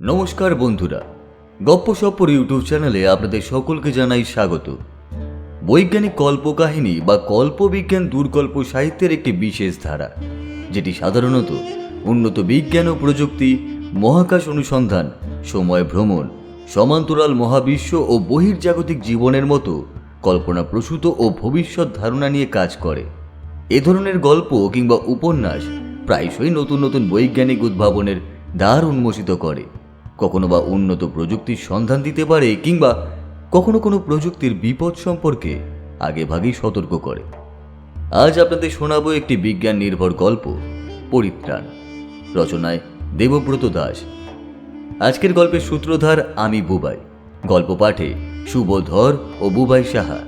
নমস্কার বন্ধুরা, গপ্প গপ্পসপ্পর ইউটিউব চ্যানেলে আপনাদের সকলকে জানাই স্বাগত। বৈজ্ঞানিক কল্পকাহিনী বা কল্পবিজ্ঞান দুর্কল্প সাহিত্যের একটি বিশেষ ধারা, যেটি সাধারণত উন্নত বিজ্ঞান ও প্রযুক্তি, মহাকাশ অনুসন্ধান, সময় ভ্রমণ, সমান্তরাল মহাবিশ্ব ও বহির্জাগতিক জীবনের মতো কল্পনাপ্রসূত ও ভবিষ্যৎ ধারণা নিয়ে কাজ করে। এ ধরনের গল্প কিংবা উপন্যাস প্রায়শই নতুন নতুন বৈজ্ঞানিক উদ্ভাবনের দ্বার উন্মোচিত করে। কখনো বা উন্নত প্রযুক্তির সন্ধান দিতে পারে কিংবা কখনো কোনো প্রযুক্তির বিপদ সম্পর্কে আগেভাগেই সতর্ক করে। আজ আপনাদের শোনাবো একটি বিজ্ঞান নির্ভর গল্প, পরিত্রাণ। রচনায় দেবব্রত দাস। আজকের গল্পের সূত্রধার আমি বুবাই। গল্প পাঠে শুভ ধর ও বুবাই সাহা।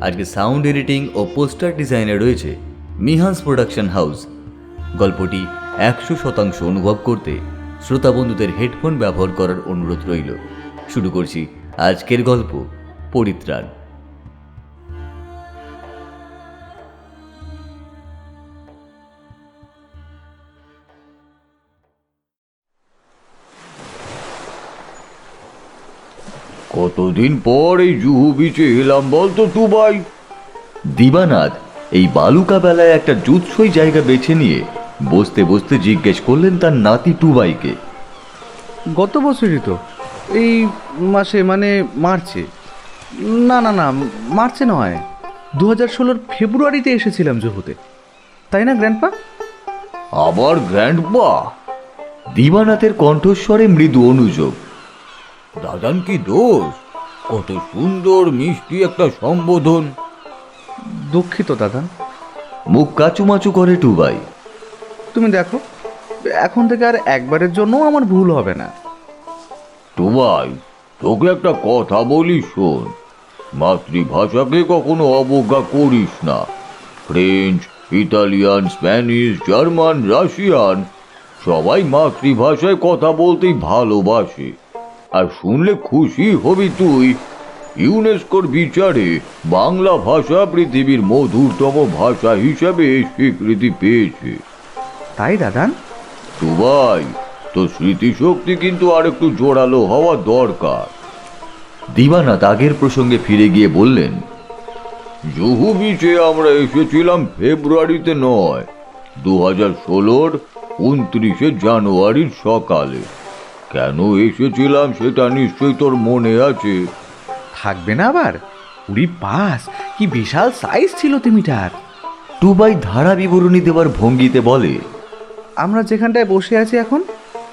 আজকে সাউন্ড এডিটিং ও পোস্টার ডিজাইনে রয়েছে মিহান্স প্রোডাকশন হাউস। গল্পটি একশো শতাংশ অনুভব করতে শ্রোতা বন্ধুদের হেডফোন ব্যবহার করার অনুরোধ রইল। শুরু করছি আজকের গল্প পরিত্রাণ। কতদিন পর এই জুহু বিচে এলাম বলতো টুবাই দিবানাথ এই বালুকা বেলায় একটা জুৎসই জায়গা বেছে নিয়ে বসতে বসতে জিজ্ঞেস করলেন তার নাতি টুবাইকে। গত বছরই তো। এই মাসে মানে মার্চে। না না না মার্চে নয়। দু হাজার ষোলোর ফেব্রুয়ারিতে এসেছিলাম জুহুতে। তাই না গ্র্যান্ডপা? আবার গ্র্যান্ডপা? দিবানাথের কণ্ঠস্বরে মৃদু অনুযোগ। দাদান কি দোষ? কত সুন্দর মিষ্টি একটা সম্বোধন। দুঃখিত দাদা মুখ কাচুমাচু করে টুবাই। তুমি দেখো, এখন থেকে আর একবারের জন্য আমার ভুল হবে না। টুবাই তোকে একটা কথা বলি শোন, মাতৃভাষাকে কখনো অবজ্ঞা করিস না। French Italian Spanish German Russian সবাই মাতৃভাষায় কথা বলতেই ভালোবাসে। আর শুনলে খুশি হবি তুই। ইউনেস্কোর বিচারে বাংলা ভাষা পৃথিবীর মধুরতম ভাষা হিসাবে স্বীকৃতি পেয়েছে। তাই দাদান টুবাই তো স্মৃতিশক্তি কিন্তু আর একটু জোরালো হওয়া দরকার। দিবানাথ আগের প্রসঙ্গে ফিরে গিয়ে বললেন জুহু বিচে আমরা এসেছিলাম ফেব্রুয়ারিতে নয় দু হাজার ষোলোর উনত্রিশে জানুয়ারির সকালে। কেন এসেছিলাম সেটা নিশ্চয়ই তোর মনে আছে? থাকবে না আবার? উড়ি পাস কি বিশাল সাইজ ছিল তিমিটার। টুবাই ধারা বিবরণী দেওয়ার ভঙ্গিতে বলে আমরা যেখানটায় বসে আছি এখন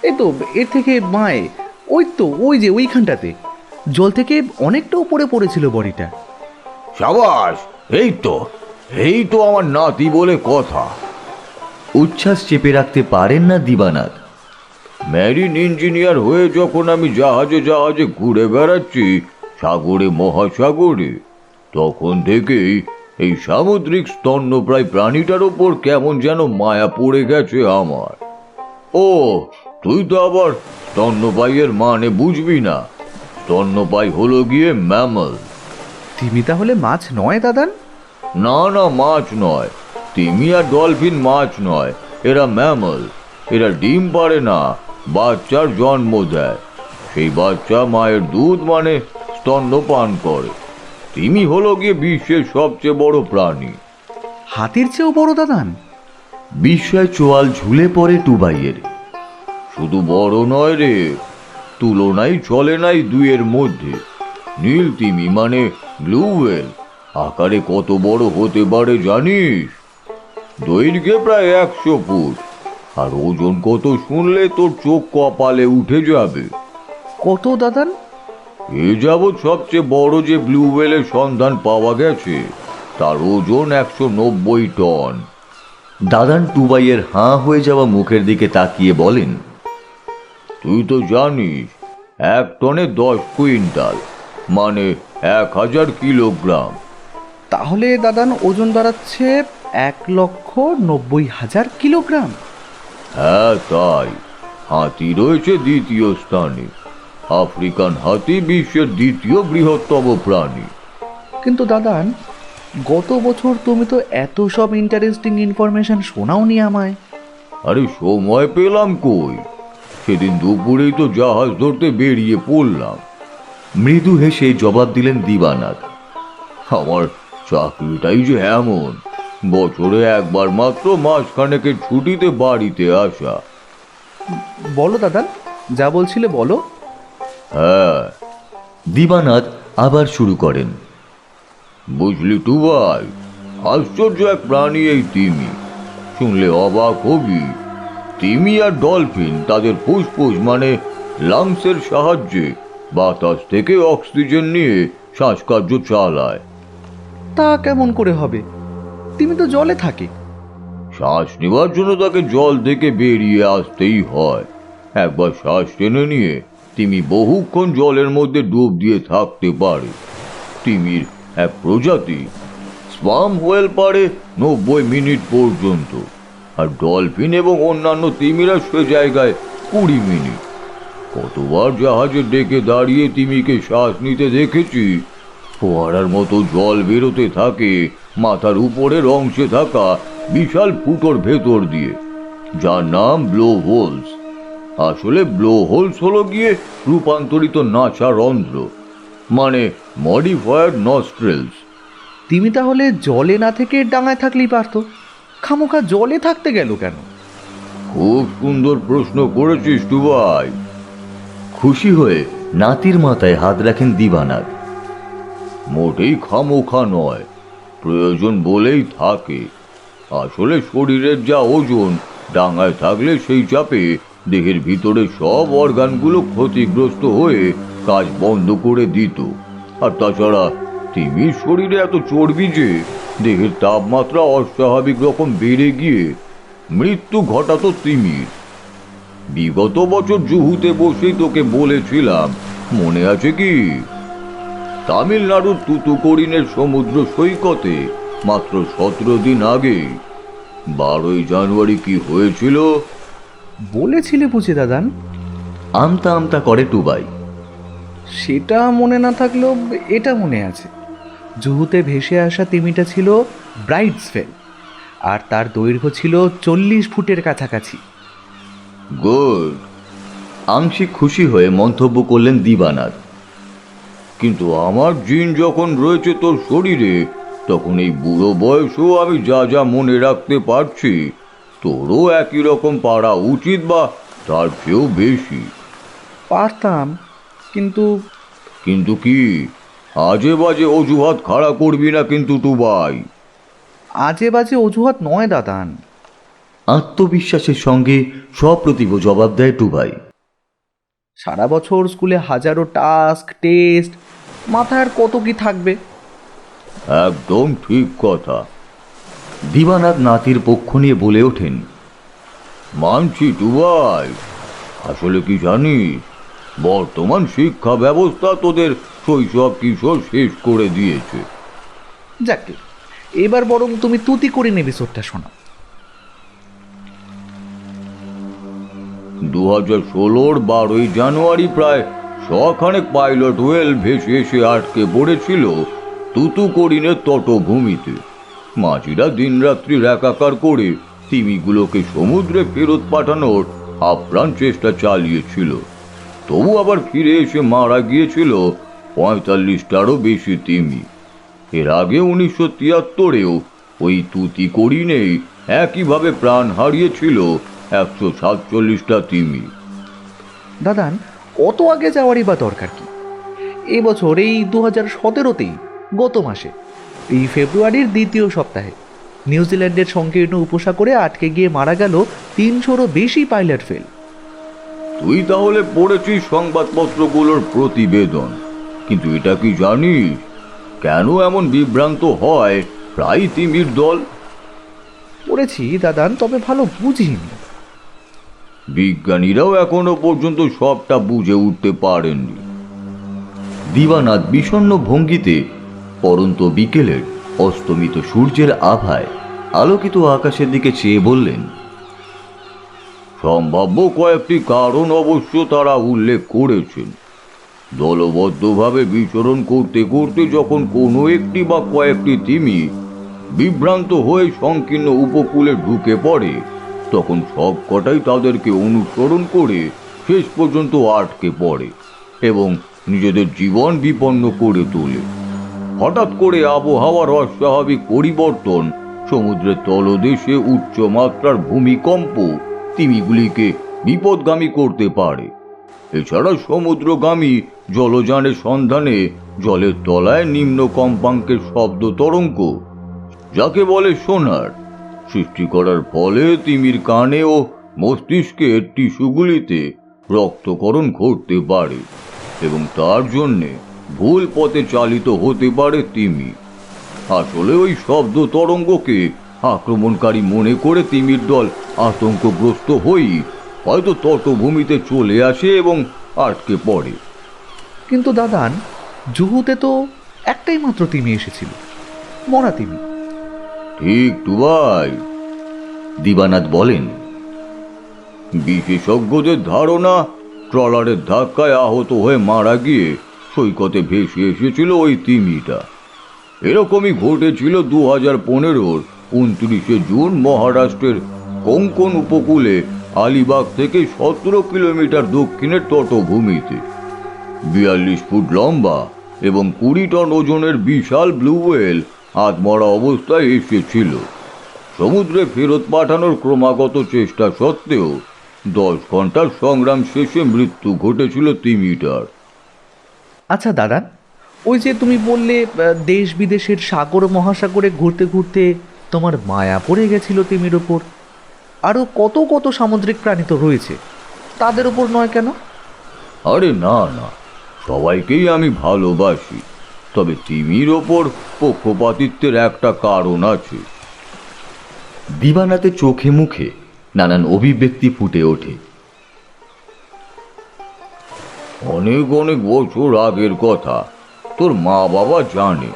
এই তো এর থেকে বাঁয়ে ওই তো ওই যে ওইখানটাতে। জল থেকে অনেকটা উপরে পড়েছিল বডিটা। সাবাস এই তো এই তো আমার নাতি বলে কথা। উচ্ছ্বাস চেপে রাখতে পারেন না দিবানাথ। ম্যারিন ইঞ্জিনিয়ার হয়ে যখন আমি জাহাজে জাহাজে ঘুরে বেড়াচ্ছি সাগরে মহাসাগরে তখন থেকেই এই সামুদ্রিক স্তন্যপ্রায় প্রাণীটার ওপর কেমন যেন মায়া পড়ে গেছে আমার। ও তুই তো আবার স্তন্যপাইয়ের মানে বুঝবি না। স্তন্যপাই হলো গিয়ে ম্যামল তিমি তাহলে মাছ নয় দাদান? না না মাছ নয়। তিমি আর ডলফিন মাছ নয়। এরা ম্যামল এরা ডিম পারে না। বাচ্চার জন্ম দেয়। সেই বাচ্চা মায়ের দুধ মানে স্তন্য পান করে। তিমি হলো গিয়ে বিশ্বের সবচেয়ে বড় প্রাণী। হাতির চেয়েও বড় দাদান? বিস্ময় চোয়াল ঝুলে পড়ে টুবাইয়ের। শুধু বড় নয় রে তুলনাই চলে নাই দুইয়ের মধ্যে। নীল তিমি মানে ব্লু ওয়েল আকারে কত বড় হতে পারে জানিস? দৈর্ঘ্যে প্রায় একশো ফুট আর ওজন কত শুনলে তোর চোখ কপালে উঠে যাবে। কত দাদান? এ যাবৎ সবচেয়ে বড় যে ব্লু ওয়েলের সন্ধান পাওয়া গেছে তার ওজন একশো নব্বই টন। দাদান টুবাইয়ের হাঁ হয়ে যাওয়া মুখের দিকে তাকিয়ে বলেন তুই তো জানিস এক টনে দশ কুইন্টাল মানে এক হাজার কিলোগ্রাম। তাহলে দাদান ওজন দাঁড়াচ্ছে এক লক্ষ নব্বই হাজার কিলোগ্রাম। হ্যাঁ তাই। হাতি রয়েছে দ্বিতীয় স্থানে। আফ্রিকান হাতি বিশ্বের দ্বিতীয় বৃহত্তম প্রাণী। কিন্তু দাদান গত বছর তুমি তো এত সব ইন্টারেস্টিং ইনফরমেশন শোনাওনি আমায়। আরে সময় পেলাম কই? সেদিন দুপুরেই তো জাহাজ ধরতে বেরিয়ে পড়লাম। মৃদু হেসে জবাব দিলেন দিবানাথ। আমার চাকরিটাই যে এমন বছরে একবার মাত্র মাসখানেকের ছুটিতে বাড়িতে আসা। বলো দাদা যা বলছিলে বলো। হ্যাঁ। দিবানাথ আবার শুরু করেন। বুঝলি টু ভাই আশ্চর্য এক প্রাণী এই তিমি। শুনলে অবাক হবি। তিমি আর ডলফিন তাদের ফুসফুস মানে লাংসের সাহায্যে বাতাস থেকে অক্সিজেন নিয়ে শ্বাসকার্য চালায়। তা কেমন করে হবে? তুমি তো জলে থাকে। শ্বাস নেওয়ার জন্য তাকে জল থেকে বেরিয়ে আসতেই হয়। একবার শ্বাস টেনে নিয়ে তিমি বহুক্ষণ জলের মধ্যে ডুব দিয়ে থাকতে পারে। তিমির এক প্রজাতি স্পাম হোয়েল পারে নব্বই মিনিট পর্যন্ত। আর ডলফিন এবং অন্যান্য তিমিরা সে জায়গায় কুড়ি মিনিট। কতবার জাহাজে ডেকে দাঁড়িয়ে তিমিকে শ্বাস নিতে দেখেছি, ফোয়ারার মতো জল বেরোতে থাকে, মাথার উপরের অংশে থাকা বিশাল ফুটোর ভেতর দিয়ে, যার নাম ব্লো হোলস। আসলে ব্লো হোলস হলো গিয়ে রূপান্তরিত নাচা রন্ধ্র মানে মডিফায়ার্ড নস্ট্রেলস তুমি তাহলে জলে না থেকে ডাঙায় থাকলেই পারতো। খামোখা জলে থাকতে গেল কেন? খুব সুন্দর প্রশ্ন করেছিস তু ভাই। খুশি হয়ে নাতির মাথায় হাত রাখেন দিবানাথ। মোটেই খামোখা নয় প্রয়োজন বলেই থাকে। আসলে শরীরের যা ওজন ডাঙায় থাকলে সেই চাপে দেহের ভিতরে সব অর্গানগুলো ক্ষতিগ্রস্ত হয়ে কাজ বন্ধ করে দিত। আর তাছাড়া তিমির শরীরে এত চর্বি যে দেহের তাপমাত্রা অস্বাভাবিক রকম বেড়ে গিয়ে মৃত্যু ঘটাতো তিমির। বিগত বছর জুহুতে বসেই তোকে বলেছিলাম, মনে আছে কি? তামিলনাড়ুর তুতুকরিনের সমুদ্র সৈকতে মাত্র সতেরো দিন আগে বারোই জানুয়ারি কি হয়েছিল? বলেছিলে বুঝি দাদান? আমতা আমতা করে টুবাই। সেটা মনে না থাকলেও এটা মনে আছে। জুহুতে ভেসে আসা তিমিটা ছিল ব্রাইটসভেল আর তার দৈর্ঘ্য ছিল চল্লিশ ফুটের কাছাকাছি। গুড। আংশিক খুশি হয়ে মন্তব্য করলেন দিবানাথ। কিন্তু আমার জিন যখন রয়েছে তোর শরীরে তখন এই বুড়ো বয়সেও আমি যা যা মনে রাখতে পারছি তোরও একই রকম পারা উচিত বা তার চেয়েও বেশি। পারতাম কিন্তু কিন্তু কি? আজে বাজে অজুহাত খাড়া করবি না কিন্তু টুবাই আজে বাজে অজুহাত নয় দাদান। আত্মবিশ্বাসের সঙ্গে সপ্রতিভ জবাব দেয় টুবাই সারা বছর স্কুলে হাজারো টাস্ক টেস্ট মাথায় আর কত কি থাকবে? একদম ঠিক কথা। দিবানাথ নাতির পক্ষ নিয়ে বলে ওঠেন মানছি টুবাই আসলে কি জানিস বর্তমান শিক্ষা ব্যবস্থা তোদের শৈশব কিশোর শেষ করে দিয়েছে। যাকে এবার বরং তুমি তুতি করে নেবে সোরটা শোনা দু হাজার ষোলোর বারোই জানুয়ারি প্রায় শখানেক পাইলট ওয়েল ভেসে এসে আটকে পড়েছিল তুতুকরিনের তটভূমিতে। মাঝিরা দিনরাত্রি একাকার করে তিমিগুলোকে সমুদ্রে ফেরত পাঠানোর আপ্রাণ চেষ্টা চালিয়েছিল। তবু আবার ফিরে এসে মারা গিয়েছিল পঁয়তাল্লিশটারও বেশি তিমি। এর আগে উনিশশো তিয়াত্তরেও ওই তুতিকরিনেই একইভাবে প্রাণ হারিয়েছিল একশো সাতচল্লিশটা তিমি। দাদান অত আগে যাওয়ারই বা দরকার কি? এবছর এই দু হাজার সতেরোতেই গত মাসে এই ফেব্রুয়ারির দ্বিতীয় সপ্তাহে। নিউজিল্যান্ডের সংকীর্ণ উপসাগরে আটকে গিয়ে মারা গেল তিনশোরও বেশি পাইলট ফেল। তুই তাহলে পড়েছিস সংবাদপত্রগুলোর প্রতিবেদন। কিন্তু এটা কি জানিস? কেন এমন বিভ্রান্ত হয়? প্রায় তিমির দল। পড়েছি দাদান তবে ভালো বুঝিনি। বিজ্ঞানীরাও এখনও পর্যন্ত সবটা বুঝে উঠতে পারেননি। দিবানাথ বিষণ্ন ভঙ্গিতে পরন্ত বিকেলের অস্তমিত সূর্যের আভায় আলোকিত আকাশের দিকে চেয়ে বললেন, সম্ভাব্য কয়েকটি কারণ অবশ্য তারা উল্লেখ করেছেন। দলবদ্ধভাবে বিচরণ করতে করতে যখন কোনো একটি বা কয়েকটি তিমি বিভ্রান্ত হয়ে সংকীর্ণ উপকূলে ঢুকে পড়ে, তখন সব কটাই তাদেরকে অনুসরণ করে শেষ পর্যন্ত আটকে পড়ে এবং নিজেদের জীবন বিপন্ন করে তোলে। হঠাৎ করে আবহাওয়ার অস্বাভাবিক পরিবর্তন। সমুদ্রের তলদেশে উচ্চ মাত্রার ভূমিকম্প তিমিগুলিকে বিপদগামী করতে পারে। এছাড়া সমুদ্রগামী জলযানের সন্ধানে জলের তলায় নিম্ন কম্পাঙ্কের শব্দ তরঙ্গ, যাকে বলে সোনার, সৃষ্টি করার ফলে তিমির কানে ও মস্তিষ্কের টিস্যুগুলিতে রক্তকরণ ঘটতে পারে এবং তার জন্যে ভুল পথে চালিত হতে পারে তিমি। আসলে ওই শব্দ তরঙ্গকে আক্রমণকারী মনে করে তিমির দল আতঙ্কগ্রস্ত হয়েই হয়তো তটভূমিতে চলে আসে এবং আটকে পড়ে। কিন্তু দাদান জুহুতে তো একটাই মাত্র তিমি এসেছিল মরা তিমি। ঠিক টুবাই দিবানাথ বলেন। বিশেষজ্ঞদের ধারণা ট্রলারের ধাক্কায় আহত হয়ে মারা গিয়ে সৈকতে ভেসে এসেছিল ওই তিমিটা। এরকমই ঘটেছিল দু হাজার পনেরোর উনত্রিশে জুন মহারাষ্ট্রের কোঙ্কন উপকূলে আলিবাগ থেকে সতেরো কিলোমিটার দক্ষিণের তটভূমিতে। বিয়াল্লিশ ফুট লম্বা এবং কুড়ি টন ওজনের বিশাল ব্লু ওয়েল আত্মরা অবস্থায় এসেছিল। সমুদ্রে ফেরত পাঠানোর ক্রমাগত চেষ্টা সত্ত্বেও দশ ঘণ্টার সংগ্রাম শেষে মৃত্যু ঘটেছিল তিমিটার। আচ্ছা দাদা। ওই যে তুমি বললে দেশ বিদেশের সাগর মহাসাগরে ঘুরতে ঘুরতে তোমার মায়া পড়ে গেছিল তিমির ওপর আরও কত কত সামুদ্রিক প্রাণী তো রয়েছে। তাদের ওপর নয় কেন? আরে না না। সবাইকেই আমি ভালোবাসি। তবে তিমির ওপর পক্ষপাতিত্বের একটা কারণ আছে। দিবানাতে চোখে মুখে নানান অভিব্যক্তি ফুটে ওঠে। অনেক অনেক বছর আগের কথা। তোর মা বাবা জানে,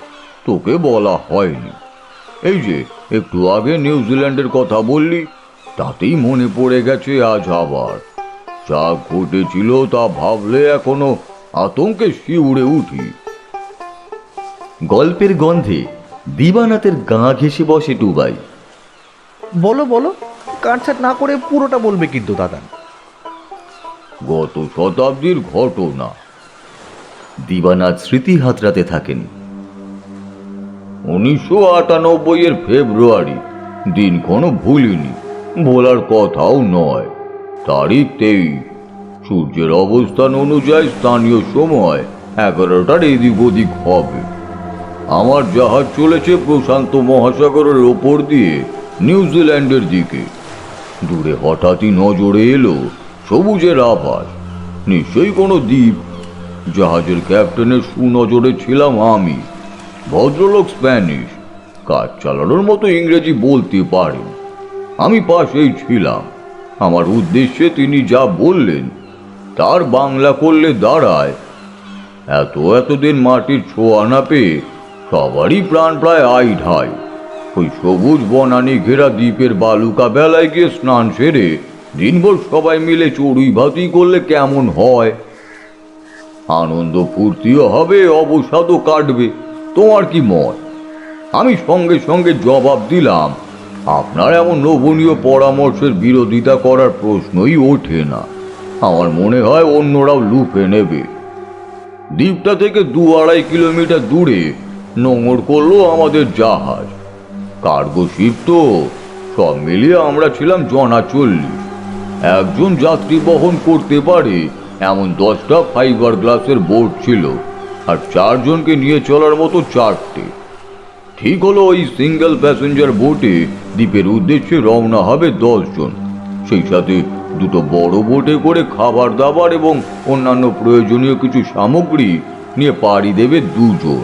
তোকে বলা হয়নি। এই যে, একটু আগে নিউজিল্যান্ডের কথা বললি, তাতেই মনে পড়ে গেছে আজ আবার। যা ঘটেছিল তা ভাবলে এখনও আতঙ্কে শিউড়ে উঠি। গল্পের গন্ধে দিবানাথের গা ঘেসে বসে টুবাই। বলো বলো কাটছাট না করে পুরোটা বলবে কিন্তু দাদান গত শতাব্দীর ঘটনা। দিবানাথ স্মৃতি হাতরাতে থাকেন। উনিশশো আটানব্বই এর ফেব্রুয়ারি দিনক্ষণও ভুলিনি। বলার কথাও নয়। তারিখ তেইশ। সূর্যের অবস্থান অনুযায়ী স্থানীয় সময় এগারোটার এদিক ওদিক হবে। আমার জাহাজ চলেছে প্রশান্ত মহাসাগরের ওপর দিয়ে নিউজিল্যান্ডের দিকে। দূরে হঠাৎই নজরে এলো সবুজের আভাস। নিশ্চয়ই কোনো দ্বীপ, জাহাজের ক্যাপ্টেনের সুনজরে ছিলাম আমি। ভদ্রলোক স্প্যানিশ, কাজ চালানোর মতো ইংরেজি বলতে পারেন। আমি পাশেই ছিলাম। আমার উদ্দেশ্যে তিনি যা বললেন, তার বাংলা করলে দাঁড়ায়। এত এতদিন মাটির ছোঁয়া না পেয়ে সবারই প্রাণ প্রায় আই ঢাই ওই সবুজ বনানি ঘেরা দ্বীপের বালুকা বেলায় গিয়ে স্নান সেরে দিনভর সবাই মিলে চড়ুই ভাতি করলে কেমন হয়? আনন্দ ফুর্তিও হবে, অবসাদও কাটবে। তোমার কি মত? আমি সঙ্গে সঙ্গে জবাব দিলাম, আপনার এমন লোভনীয় পরামর্শের বিরোধিতা করার প্রশ্নই ওঠে না। আমার মনে হয় অন্যরাও লুফে নেবে। দ্বীপটা থেকে দু আড়াই কিলোমিটার দূরে নোঙর করল আমাদের জাহাজ। কার্গো শিপ তো, সব মিলিয়ে আমরা ছিলাম জনা চল্লিশ একজন যাত্রী বহন করতে পারে। এমন দশটা ফাইবার গ্লাসের বোট ছিল আর চারজনকে নিয়ে চলার মতো চারটে। ঠিক হলো ওই সিঙ্গেল প্যাসেঞ্জার বোটে দ্বীপের উদ্দেশ্যে রওনা হবে দশজন। সেই সাথে দুটো বড় বোটে করে খাবার দাবার এবং অন্যান্য প্রয়োজনীয় কিছু সামগ্রী নিয়ে পাড়ি দেবে দুজন।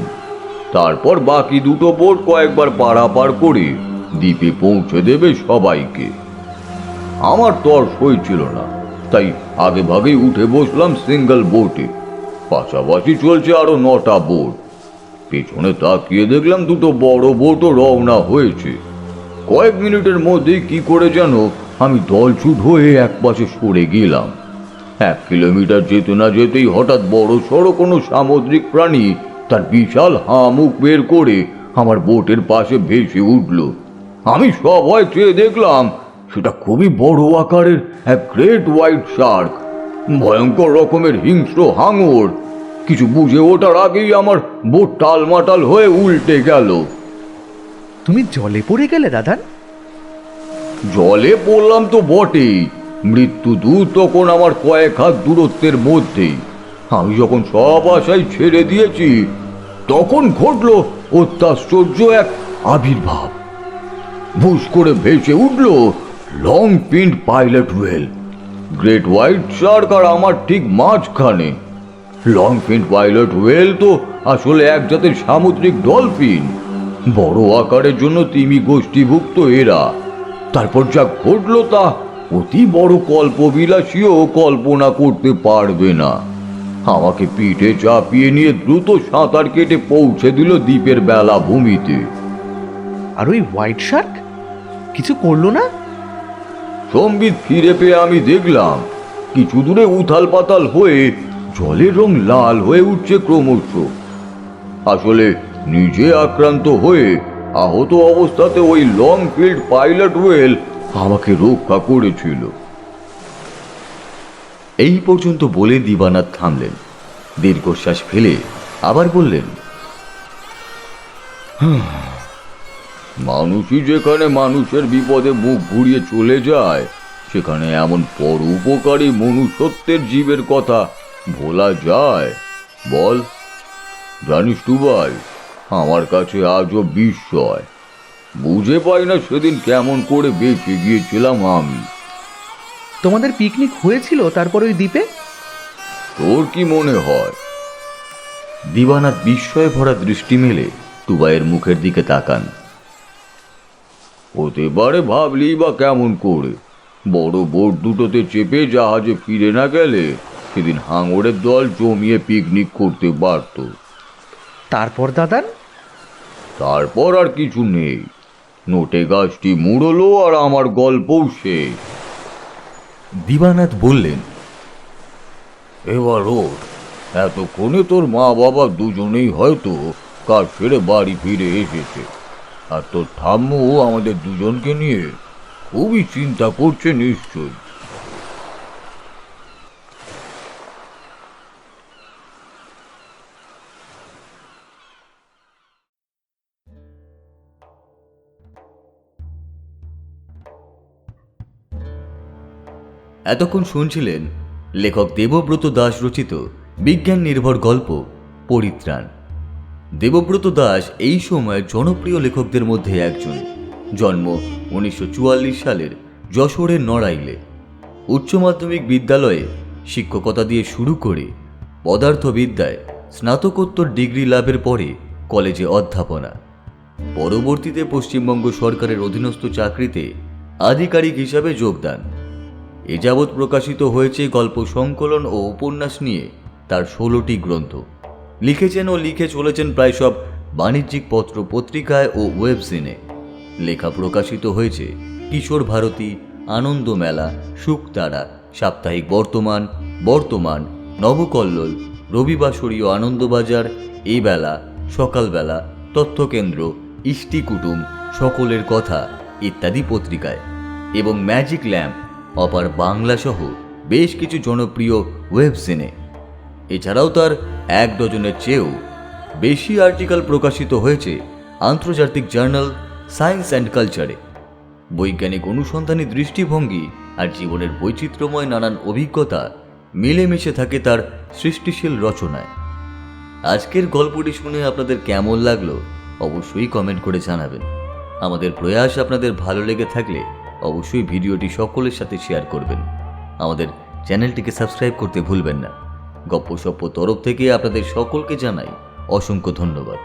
তারপর বাকি দুটো বোট কয়েকবার পারাপার করে দ্বীপে পৌঁছে দেবে সবাইকে। আমার তর হয়েছিল না। তাই আগে ভাগেই উঠে বসলাম সিঙ্গেল বোটে পাশাপাশি চলছে আরও নটা বোট পেছনে তাকিয়ে দেখলাম দুটো বড় বোটও রওনা হয়েছে। কয়েক মিনিটের মধ্যেই কি করে যেন আমি দলছুট হয়ে এক পাশে সরে গেলাম। এক কিলোমিটার যেতে না যেতেই হঠাৎ বড় সড়ো কোনো সামুদ্রিক প্রাণী তার বিশাল হাঁ মুখ বের করে আমার বোটের পাশে ভেসে উঠল। আমি সবাই চেয়ে দেখলাম সেটা খুবই বড় আকারের এক গ্রেট হোয়াইট শার্ক ভয়ঙ্কর রকমের হিংস্র হাঙর। কিছু বুঝে ওঠার আগেই আমার বোট টালমাটাল হয়ে উল্টে গেল। তুমি জলে পড়ে গেলে দাদান? জলে পড়লাম তো বটেই। মৃত্যু দূর তখন আমার কয়েক হাত দূরত্বের মধ্যেই আমি যখন সব আশাই ছেড়ে দিয়েছি তখন ঘটল অত্যাশ্চর্য এক আবির্ভাব। ভুস করে ভেসে উঠল long fin pilot whale great white shark আর আমার ঠিক মাঝখানে। লং পিন্ট পাইলট ওয়েল তো আসলে এক জাতের সামুদ্রিক ডলফিন। বড় আকারের জন্য তিমি গোষ্ঠীভুক্ত এরা। তারপর যা ঘটলো তা অতি বড় কল্পবিলাসীও কল্পনা করতে পারবে না। আমাকে পিঠে চাপিয়ে নিয়ে দ্রুত সাঁতার কেটে পৌঁছে দিল দ্বীপের বেলা ভূমিতে। আর ওই হোয়াইট শার্ক কিছু করল না? সম্বিত ফিরে পেয়ে আমি দেখলাম, কিছু দূরে উথাল পাতাল হয়ে জলের রং লাল হয়ে উঠছে ক্রমশ। আসলে নিজে আক্রান্ত হয়ে আহত অবস্থাতে ওই লং ফিল্ড পাইলট ওয়েল আমাকে রক্ষা করেছিল। এই পর্যন্ত বলে দিবানাথ থামলেন। দীর্ঘশ্বাস ফেলে আবার বললেন মানুষই যেখানে মানুষের বিপদে মুখ ঘুরিয়ে চলে যায় সেখানে এমন পরোপকারী মনুষ্যত্বের জীবের কথা ভোলা যায়। বল জানিস ভাই আমার কাছে আজও বিস্ময়। বুঝে পাই না সেদিন কেমন করে বেঁচে গিয়েছিলাম আমি। তোমাদের পিকনিক হয়েছিল তারপর ওই দ্বীপে? তোর কি মনে হয়? দিবানাথ বিস্ময়ে ভরা দৃষ্টি মেলে টুবাইয়ের মুখের দিকে তাকান। হতে পারে ভাবলি বা কেমন করে। বড় বোট দুটোতে চেপে জাহাজে ফিরে না গেলে সেদিন হাঙরের দল জমিয়ে পিকনিক করতে পারত। তারপর দাদান? তারপর আর কিছু নেই। নোটে গাছটি মুড়লো আর আমার গল্পও শেষ। দিবানাথ বললেন এবার ওর এতক্ষণে তোর মা বাবা দুজনেই হয়তো কাজ ছেড়ে বাড়ি ফিরে এসেছে। আর তোর ঠাম্মু আমাদের দুজনকে নিয়ে খুবই চিন্তা করছে নিশ্চয় এতক্ষণ শুনছিলেন লেখক দেবব্রত দাস রচিত বিজ্ঞান নির্ভর গল্প, পরিত্রাণ। দেবব্রত দাস এই সময়ের জনপ্রিয় লেখকদের মধ্যে একজন। জন্ম উনিশশো চুয়াল্লিশ সালের যশোরের নড়াইলে। উচ্চ মাধ্যমিক বিদ্যালয়ে শিক্ষকতা দিয়ে শুরু করে পদার্থবিদ্যায় স্নাতকোত্তর ডিগ্রি লাভের পরে কলেজে অধ্যাপনা। পরবর্তীতে পশ্চিমবঙ্গ সরকারের অধীনস্থ চাকরিতে আধিকারিক হিসাবে যোগদান। এ যাবৎ প্রকাশিত হয়েছে গল্প সংকলন ও উপন্যাস নিয়ে তার ষোলোটি গ্রন্থ। লিখেছেন ও লিখে চলেছেন প্রায় সব বাণিজ্যিক পত্র পত্রিকায় ও ওয়েবসিনে লেখা প্রকাশিত হয়েছে কিশোর ভারতী, আনন্দ মেলা শুকতারা সাপ্তাহিক বর্তমান বর্তমান, নবকল্লোল রবিবাসরীয় আনন্দবাজার, এই বেলা, সকালবেলা, তথ্যকেন্দ্র, ইষ্টি কুটুম, সকলের কথা, ইত্যাদি পত্রিকায়। এবং ম্যাজিক ল্যাম্প, অপার বাংলা সহ বেশ কিছু জনপ্রিয় ওয়েবসিনে এছাড়াও তার এক ডজনের চেয়েও বেশি আর্টিকেল প্রকাশিত হয়েছে আন্তর্জাতিক জার্নাল সায়েন্স অ্যান্ড কালচারে। বৈজ্ঞানিক অনুসন্ধানী দৃষ্টিভঙ্গি আর জীবনের বৈচিত্র্যময় নানান অভিজ্ঞতা মিলেমিশে থাকে তার সৃষ্টিশীল রচনায়। আজকের গল্পটি শুনে আপনাদের কেমন লাগল অবশ্যই কমেন্ট করে জানাবেন। আমাদের প্রয়াস আপনাদের ভালো লেগে থাকলে অবশ্যই ভিডিওটি সকলের সাথে শেয়ার করবেন। আমাদের চ্যানেলটিকে সাবস্ক্রাইব করতে ভুলবেন না। গপ্পসপ্প তরফ থেকে আপনাদের সকলকে জানাই অসংখ্য ধন্যবাদ।